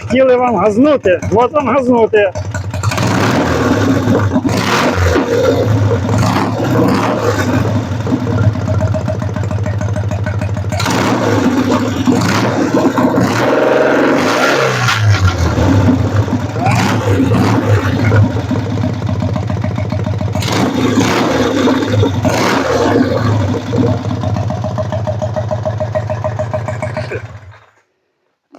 Хотіли вам газнути. От вам газнути.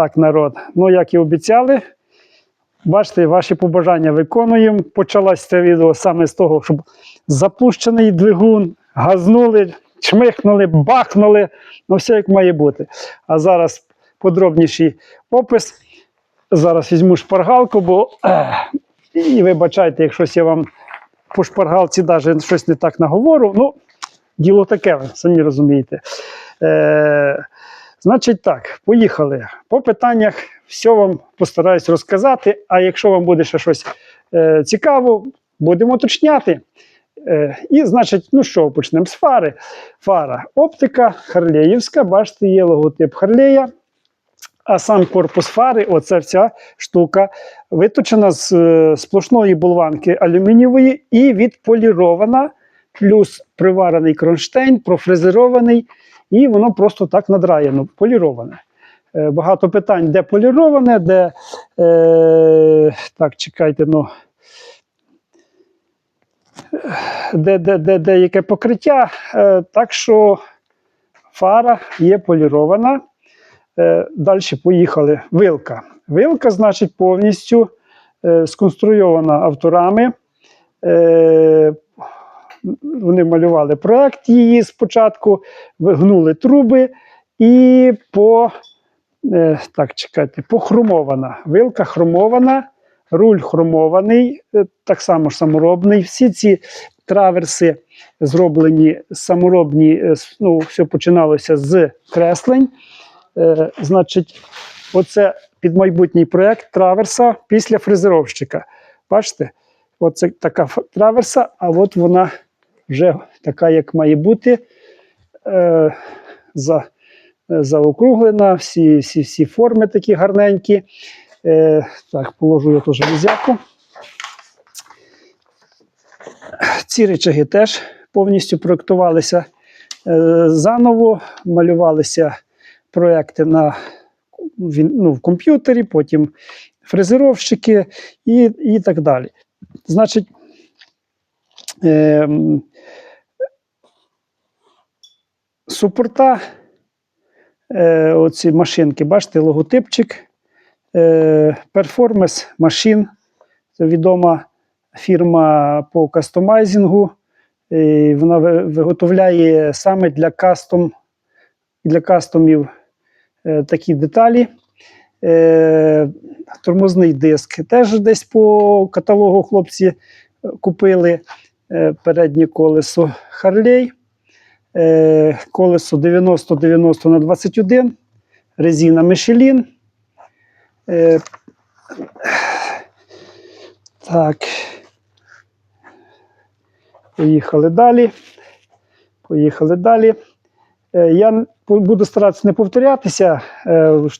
Так, народ. Ну, як і обіцяли, бачите, ваші побажання виконуємо. Почалось це відео саме з того, щоб запущений двигун, газнули, чмихнули, бахнули. Ну, все як має бути. А зараз подробніший опис. Зараз візьму шпаргалку, бо і вибачайте, якщо я вам по шпаргалці навіть щось не так наговорю. Ну, діло таке, самі розумієте. Е, Значить так, поїхали. По питаннях все вам постараюсь розказати. А якщо вам буде ще щось е, цікаво, будемо уточняти. Е, і, значить, ну що, почнемо з фари. Фара оптика Харлеївська, бачите, є логотип Харлея. А сам корпус фари, оця вся штука, виточена з е, сплошної болванки алюмінієвої і відполірована, плюс приварений кронштейн, профрезерований, і воно просто так надраєно, поліроване. Е, Багато питань, де поліроване, де. Е, так, чекайте, ну. Де, де, де, де яке покриття. Е, так що фара є полірована. Е, Далі поїхали. Вилка. Вилка, значить, повністю е, сконструйована авторами. Е, вони малювали проект її спочатку, вигнули труби і по е, так, чекайте, похромована. Вилка хромована, руль хромований, е, так само саморобний. Всі ці траверси зроблені саморобні, е, ну, все починалося з креслень. Значить, оце під майбутній проєкт траверса після фрезеровщика. Бачите? Оце така траверса, а от вона вже така, як має бути. Е, за, е, заокруглена, всі, всі, всі форми такі гарненькі. Е, так, положу я теж візяку. Ці речаги теж повністю проєктувалися е, заново, малювалися проекти на ну, в комп'ютері, потім фрезеровщики і, і так далі. Значить, ем, супорта, е, оці машинки, бачите, логотипчик, е, Performance Machine, це відома фірма по кастомайзингу. Вона виготовляє саме для кастом, для кастомів е, такі деталі. Е, тормозний диск теж десь по каталогу хлопці купили. Е, переднє колесо Харлей. Е, колесо 90-90 на 21, резина Michelin. Е, так. Поїхали далі. Поїхали далі. Я буду старатися не повторятися,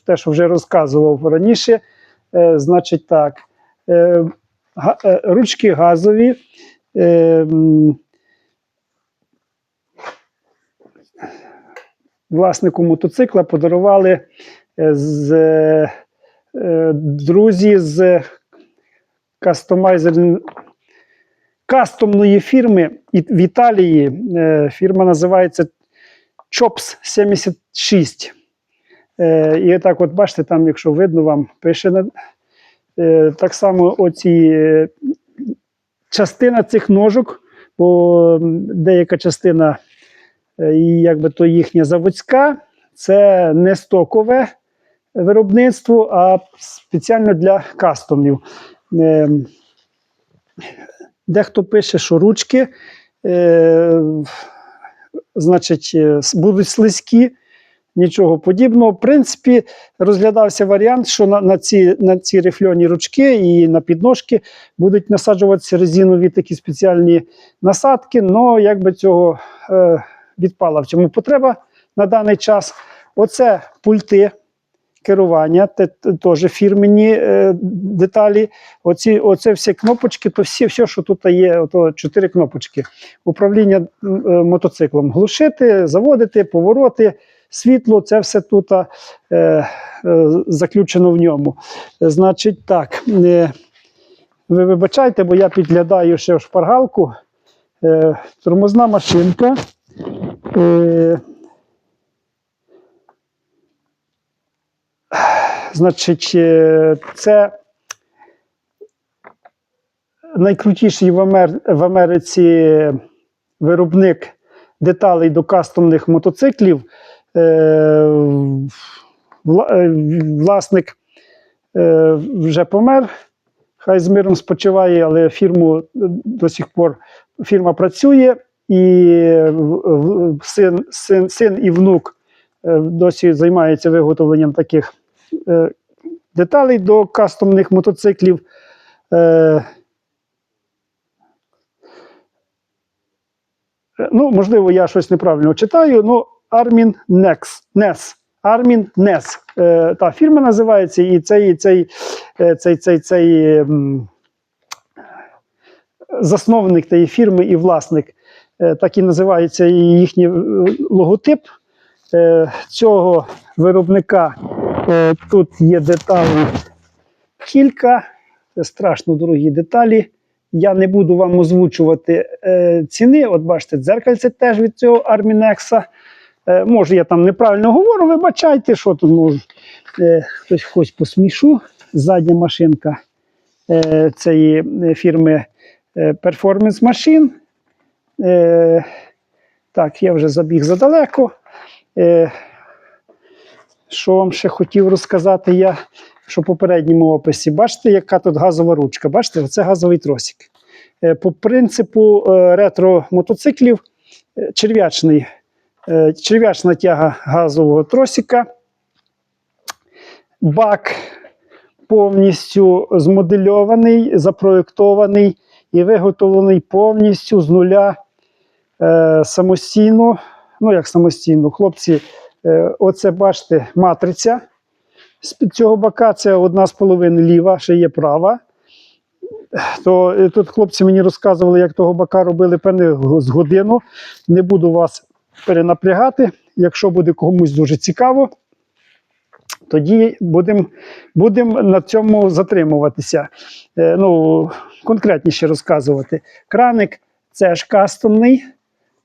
те, що вже розказував раніше. Значить так, ручки газові. Е, м, Власнику мотоцикла подарували е, з е, друзі з кастомайзер кастомної фірми в Італії. Е, Фірма називається Chops 76. Е, І так, от бачите, там, якщо видно вам, пише так само оці частина цих ножок, бо деяка частина, е, якби то їхня заводська, це не стокове виробництво, а спеціально для кастомів. Е, Дехто пише, що ручки, е, значить, будуть слизькі, нічого подібного. В принципі, розглядався варіант, що на, на, ці, на ці рифльоні ручки і на підножки будуть насаджуватися резинові такі спеціальні насадки, але якби цього е, відпала в цьому потреба на даний час. Оце пульти керування, те, те- теж фірмені е, деталі. Оці, оце всі кнопочки, то всі, все, що тут є, ото чотири кнопочки. Управління е, мотоциклом. Глушити, заводити, повороти, світло, це все тут е, е, заключено в ньому. Значить, так. Е, ви вибачайте, бо я підглядаю ще в шпаргалку. Е, тормозна машинка. Е, значить, е, це найкрутіший в, Амер... в Америці виробник деталей до кастомних мотоциклів. Е, е, власник е, вже помер. Хай з миром спочиває, але фірму до сих пор фірма працює, і син, син, син і внук досі займаються виготовленням таких деталей до кастомних мотоциклів. Ну, можливо, я щось неправильно читаю. Ну, Armin Nex, Ness. Armin Ness. Е, та фірма називається, і цей, цей, е, цей, цей, цей ем, засновник тієї фірми і власник. Е, так і називається їхній е, логотип цього виробника. Тут є деталі кілька, страшно дорогі деталі. Я не буду вам озвучувати ціни. От бачите, дзеркальце теж від цього Армінекса. Е, може, я там неправильно говорю, вибачайте, що тут можу. Е, хтось посмішу. Задня машинка е, цієї фірми Performance Machine. Так, я вже забіг задалеко. Що вам ще хотів розказати я, що в попередньому описі. Бачите, яка тут газова ручка? Бачите, це газовий тросик. По принципу ретро-мотоциклів е, черв'ячний, черв'ячна тяга газового тросика. Бак повністю змодельований, запроєктований і виготовлений повністю з нуля е, самостійно. Ну, як самостійно, хлопці, е, оце бачите, матриця. З цього бока це одна з половин ліва, ще є права. То е, тут хлопці мені розказували, як того бока робили певне з годину. Не буду вас перенапрягати. Якщо буде комусь дуже цікаво, тоді будемо будем на цьому затримуватися. Е, ну, конкретніше розказувати. Краник це ж кастомний.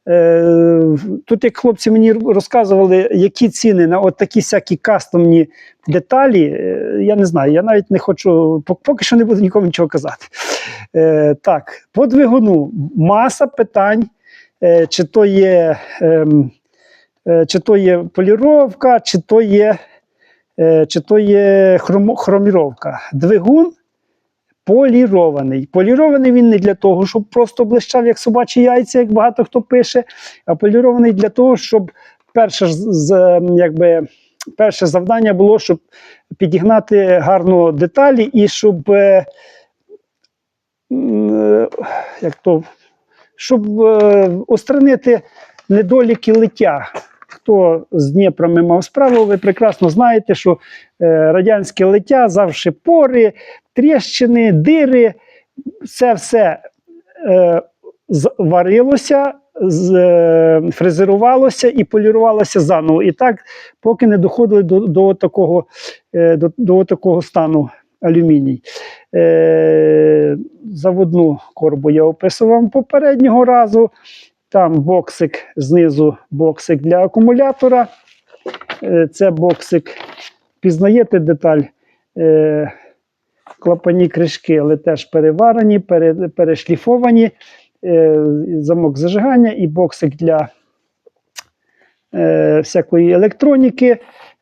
Е, Тут, як хлопці мені розказували, які ціни на от такі всякі кастомні деталі, е, я не знаю, я навіть не хочу, поки що не буду нікому нічого казати. Е, Так, по двигуну маса питань, чи то є, ем, е, чи то є поліровка, чи то є, е, чи то є хроміровка. Двигун полірований. Полірований він не для того, щоб просто блищав, як собачі яйця, як багато хто пише, а полірований для того, щоб перше, з, якби, перше завдання було, щоб підігнати гарно деталі і щоб, е, е, як то, щоб е, устранити недоліки лиття. Хто з Дніпроми мав справу, ви прекрасно знаєте, що е, радянське лиття завжди пори, тріщини, дири, це все е, варилося, фрезерувалося і полірувалося заново. І так, поки не доходили до, до, такого, до, до такого стану алюміній. Е, заводну корбу я описував попереднього разу. Там боксик знизу боксик для акумулятора. Е, Це боксик. Пізнаєте деталь? Е, клапані кришки, але теж переварені, пере, перешліфовані. Е, замок зажигання і боксик для е, всякої електроніки.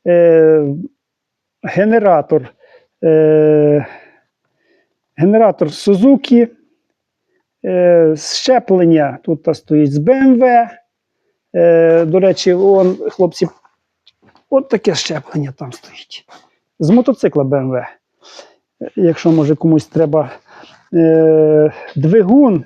Е, генератор. Е, генератор Suzuki. Е, щеплення тут стоїть з BMW. Е, до речі, он, хлопці, от таке щеплення там стоїть. З мотоцикла. Е, Якщо може комусь треба двигун,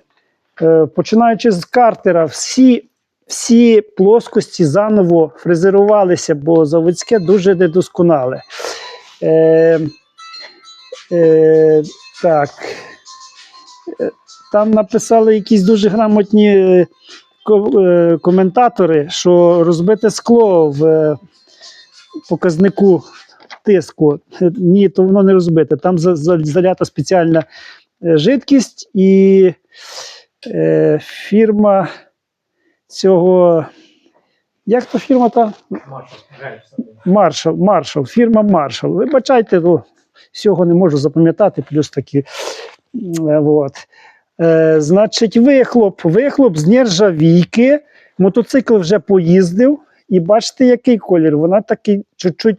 починаючи з картера, всі всі плоскості заново фрезерувалися, бо заводське дуже недосконале. Е, так. Е, Там написали якісь дуже грамотні е, е, коментатори, що розбите скло в показнику тиску. Ні, то воно не розбите. Там за- за- залята спеціальна жидкість, і е, фірма цього. Як то фірма та? Маршал, Маршал, фірма Маршал. Вибачайте, ну, всього не можу запам'ятати, плюс такі. е, Вот. Е, значить, вихлоп, вихлоп з нержавійки. Мотоцикл вже поїздив, і бачите, який колір. Вона такий чуть-чуть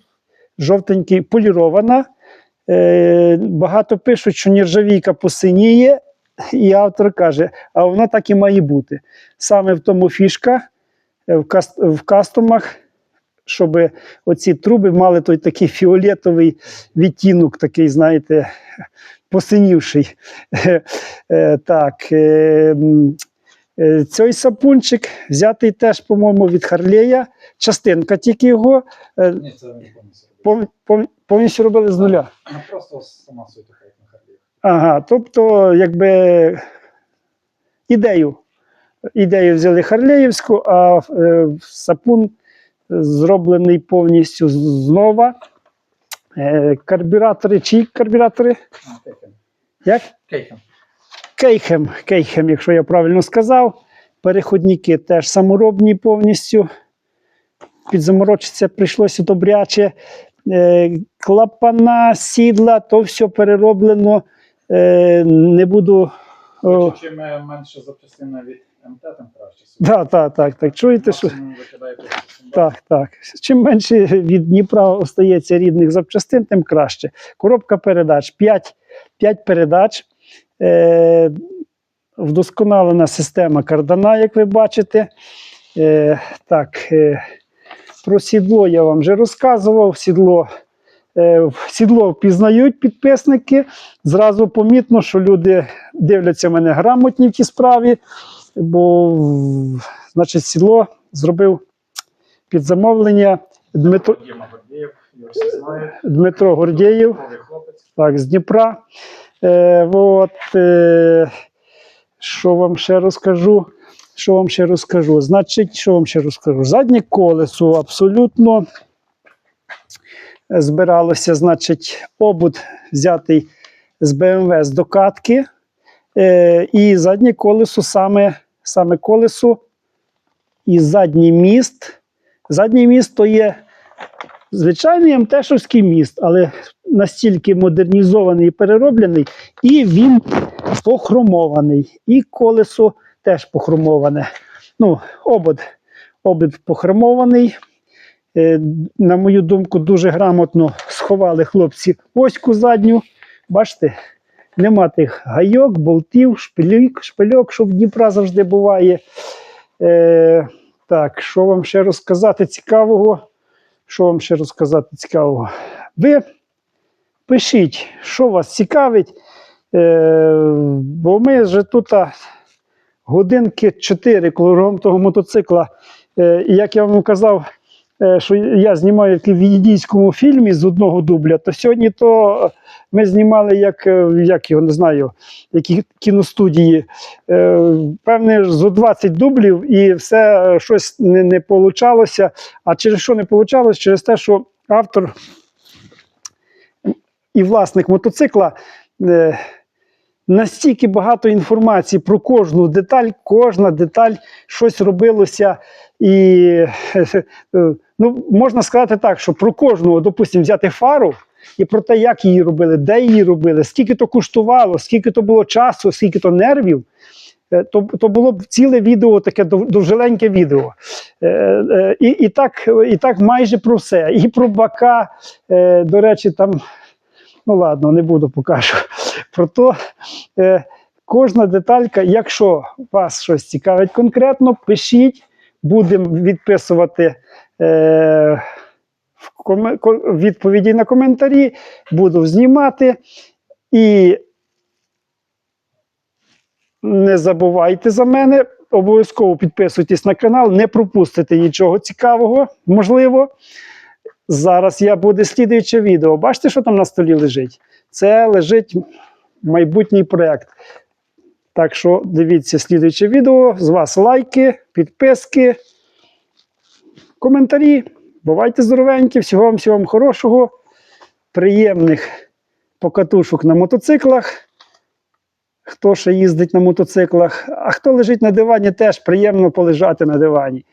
жовтенький, полірована. Е, багато пишуть, що нержавійка посиніє, і автор каже, а вона так і має бути. Саме в тому фішка е, в, каст, в кастомах, щоб оці труби мали той такий фіолетовий відтінок, такий, знаєте, посинівший. Е, Так. е, е, Цей сапунчик взятий теж, по-моєму, від Харлея. Частинка тільки його Ні, це не повністю. пов- пов- повністю робили з нуля. Ну, просто сама суть на Харлі. Ага, тобто, якби ідею. Ідею взяли Харлеївську, а е, сапун зроблений повністю з- знова. Е, карбюратори, чи карбюратори? Кейхем. Як? Кейхем. Кейхем, Кейхем, якщо я правильно сказав. Переходники теж саморобні повністю. Підзаморочитися прийшлося добряче. Е, клапана, сідла, то все перероблено. Е, не буду. Чим менше запчастина від МТ, тим краще. да, так, так, так. Чуєте, що? Максимум викидає 500. Так, так. Чим менше від Дніпра остається рідних запчастин, тим краще. Коробка передач 5, 5 передач. Е, вдосконалена система кардана, як ви бачите. Е, так, е, про сідло я вам вже розказував. Сідло, е, сідло впізнають підписники. Зразу помітно, що люди дивляться мене грамотні в тій справі, бо значить, сідло зробив під замовлення Дмитро. Дмитро Гордєєв так, з Дніпра. Е, от, е, що вам ще розкажу? Що вам ще розкажу? Значить, що вам ще розкажу? Заднє колесо абсолютно збиралося, значить, обуд взятий з БМВ з докатки. Е, і заднє колесо саме, саме колесо і задній міст. Задній міст то є звичайний МТшовський міст, але настільки модернізований і перероблений, і він похромований. І колесо теж похромоване. Ну, обод, обід похромований. Е, на мою думку, дуже грамотно сховали хлопці оську задню. Бачите, нема тих гайок, болтів, шпильок, шпильок, що в Дніпра завжди буває. Е, так, що вам ще розказати цікавого? Що вам ще розказати цікавого? Ви пишіть, що вас цікавить, е, бо ми вже тут годинки 4 кругом того мотоцикла. Е, і як я вам казав, що я знімаю як в індійському фільмі з одного дубля, то сьогодні то ми знімали як, е, як його не знаю, які кіностудії. Е, Певне, зо 20 дублів і все е, щось не, не получалося. А через що не вийшло? Через те, що автор і власник мотоцикла е, настільки багато інформації про кожну деталь, кожна деталь щось робилося. І е, ну, можна сказати так, що про кожну, допустимо, взяти фару. І про те, як її робили, де її робили, скільки то коштувало, скільки то було часу, скільки то нервів, е, то, то було б ціле відео, таке довжеленьке відео. Е, е, І, і, так, і так майже про все. І про бака, до речі, там, ну ладно, не буду покажу. Про то кожна деталька, якщо вас щось цікавить конкретно, пишіть, будемо відписувати. Е, відповіді на коментарі, буду знімати. І не забувайте за мене обов'язково підписуйтесь на канал, не пропустите нічого цікавого, можливо. Зараз я буде слідуюче відео. Бачите, що там на столі лежить? Це лежить майбутній проєкт. Так що дивіться слідуюче відео. З вас лайки, підписки, коментарі. Бувайте здоровенькі, всього вам, всього вам хорошого, приємних покатушок на мотоциклах. Хто ще їздить на мотоциклах, а хто лежить на дивані, теж приємно полежати на дивані.